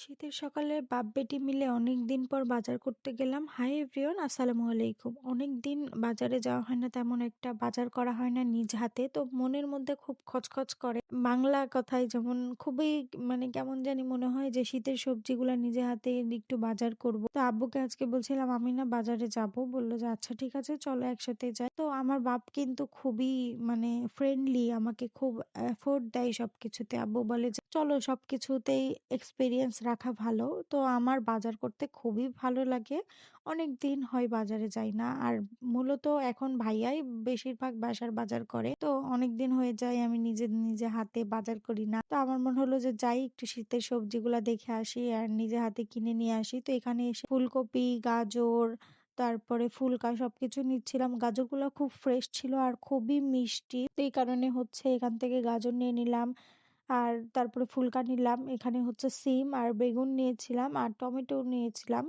শীতের সকালে বাপ, বেটি মিলে অনেক দিন পর বাজার করতে গেলাম। হাই এভরিওয়ান, আসসালামু আলাইকুম। অনেক দিন বাজারে যাওয়া হয় না, তেমন একটা বাজার করা হয় না নিজ হাতে। তো মনের মধ্যে খুব খচখচ করে। বাংলা কথায় যেমন খুবই মানে কেমন জানি মনে হয় যে, শীতের সবজিগুলা নিজে হাতে একটু বাজার করব। তো আব্বুকে আজকে বলছিলাম, আমি না বাজারে যাব। বলল যে আচ্ছা ঠিক আছে, চলো একসাথে যাই। তো আমার বাপ কিন্তু খুবই মানে ফ্রেন্ডলি আমাকে খুব এফোর্ট দেয় সবকিছুতে। আব্বু বলে চলো সবকিছুতেই এক্সপিরিয়েন্স রাখা ভালো। তো আমার বাজার করতে খুবই ভালো লাগে। অনেক দিন হয় বাজারে যাই না। আর মূলত এখন ভাইয়াই বেশিরভাগ বাসার বাজার করে। তো অনেক দিন হয়ে যায় আমি নিজে নিজে হাতে বাজার করি না। তো আমার মনে হলো যে যাই একটু শীতের সবজিগুলা দেখে আসি আর নিজে হাতে কিনে নিয়ে আসি। তো এখানে এসে ফুলকপি, গাজর, তারপরে ফুলকা সবকিছু নিচ্ছিলাম। গাজরগুলো খুব ফ্রেশ ছিল আর খুবই মিষ্টি। তো এই কারণে হচ্ছে এখান থেকে গাজর নিয়ে নিলাম। আর তারপরে ফুলকা নিলাম, এখানে হচ্ছে সিম আর বেগুন নিয়েছিলাম আর টমেটো নিয়েছিলাম।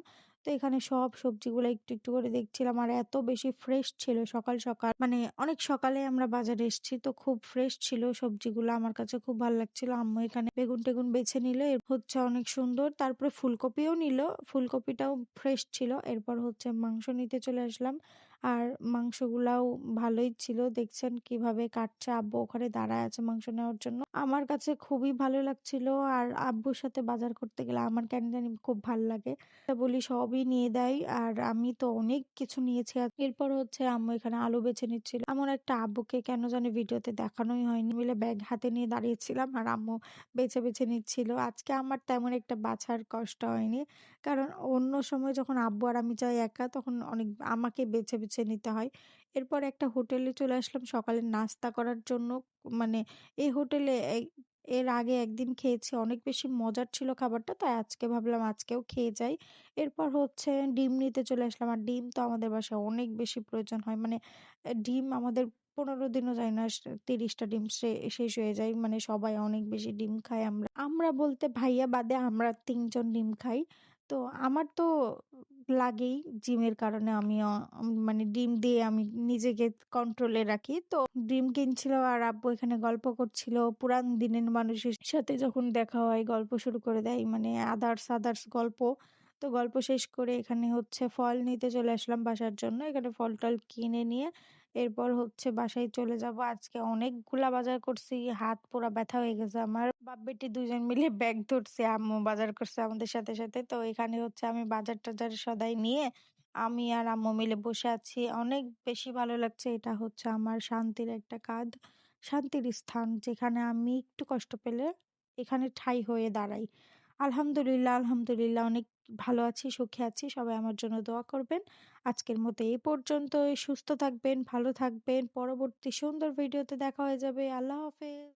তো এখানে সব সবজিগুলো একটু একটু করে দেখছিলাম আর এত বেশি ফ্রেশ ছিল সকাল সকাল। মানে অনেক সকালে আমরা বাজারে এসেছি তো খুব ফ্রেশ ছিল সবজিগুলো। আমার কাছে খুব ভালো লাগছিল। আম্মু এখানে বেগুন টেগুন বেছে নিল হচ্ছে অনেক সুন্দর। তারপরে ফুলকপিও নিল, ফুলকপিটাও ফ্রেশ ছিল। এরপর হচ্ছে মাংস নিতে চলে আসলাম। আর মাংসগুলাও ভালোই ছিল। দেখছেন কীভাবে কাটছে আব্বু ওখানে দাঁড়ায় আছে মাংস নেওয়ার জন্য। আমার কাছে খুবই ভালো লাগছিল আর আব্বুর সাথে বাজার করতে গেলে আমার কেন জানি খুব ভালো লাগে। বলি সবই নিয়ে দেয় আর আমি তো অনেক কিছু নিয়েছি এরপর হচ্ছে আম্মু এখানে আলু বেছে নিচ্ছিল। এমন একটা আব্বুকে কেন জানি ভিডিওতে দেখানোই হয়নি মিলে ব্যাগ হাতে নিয়ে দাঁড়িয়েছিলাম আর আম্মু বেছে বেছে নিচ্ছিল। আজকে আমার তেমন একটা বাছার কষ্ট হয়নি। কারণ অন্য সময় যখন আব্বু আর আমি যাই একা তখন অনেক আমাকে বেছে বেছে নিতে হয়। এরপর একটা হোটেলে চলে আসলাম সকালে নাস্তা করার জন্য। মানে এই হোটেলে এর আগে একদিন খেয়েছি, অনেক বেশি মজার ছিল খাবারটা, তাই আজকে ভাবলাম আজকেও খেয়ে যাই। এরপর হচ্ছে ডিম নিতে চলে আসলাম। আর ডিম তো আমাদের বাসায় অনেক বেশি প্রয়োজন হয়। মানে ডিম আমাদের পনেরো দিনও যায় না তিরিশটা ডিম শেষ হয়ে যায়। মানে সবাই অনেক বেশি ডিম খাই আমরা। আমরা বলতে ভাইয়া বাদে আমরা তিনজন ডিম খাই। তো আমার তো লাগেই জিমের কারণে আমি মানে ডিম দিয়ে আমি নিজেকে কন্ট্রোলে রাখি। তো ডিম কিনছিল আর আব্বু এখানে গল্প করছিল। পুরান দিনের মানুষের সাথে যখন দেখা হয়, গল্প শুরু করে দেয় মানে আদার্স আদার্স গল্প। তো গল্প শেষ করে এখানে হচ্ছে ফল নিতে চলে আসলাম বাসার জন্য। এখানে ফল টল কিনে নিয়ে এরপর হচ্ছে বাসায় চলে যাব। আজকে অনেকগুলা বাজার করছি, হাত পুরা ব্যথা হয়ে গেছে। আমার বাপ বেটি দুজন মিলে ব্যাগ ধরছে, আম্মু বাজার করছে আমাদের সাথে সাথে। তো এখানে হচ্ছে আমি বাজার টাজার সদাই নিয়ে আমি আর আম্মু মিলে বসে আছি। অনেক বেশি ভালো লাগছে, এটা হচ্ছে আমার শান্তির একটা কাজ শান্তির স্থান যেখানে আমি একটু কষ্ট পেলে এখানে ঠাই হয়ে দাঁড়াই। আলহামদুলিল্লাহ আলহামদুলিল্লাহ। অনেক ভালো আছি, সুখে আছি। সবাই আমার জন্য দোয়া করবেন। আজকের মতো এই পর্যন্তই। সুস্থ থাকবেন, ভালো থাকবেন। পরবর্তী সুন্দর ভিডিওতে দেখা হয়ে যাবে। আল্লাহ হাফেজ।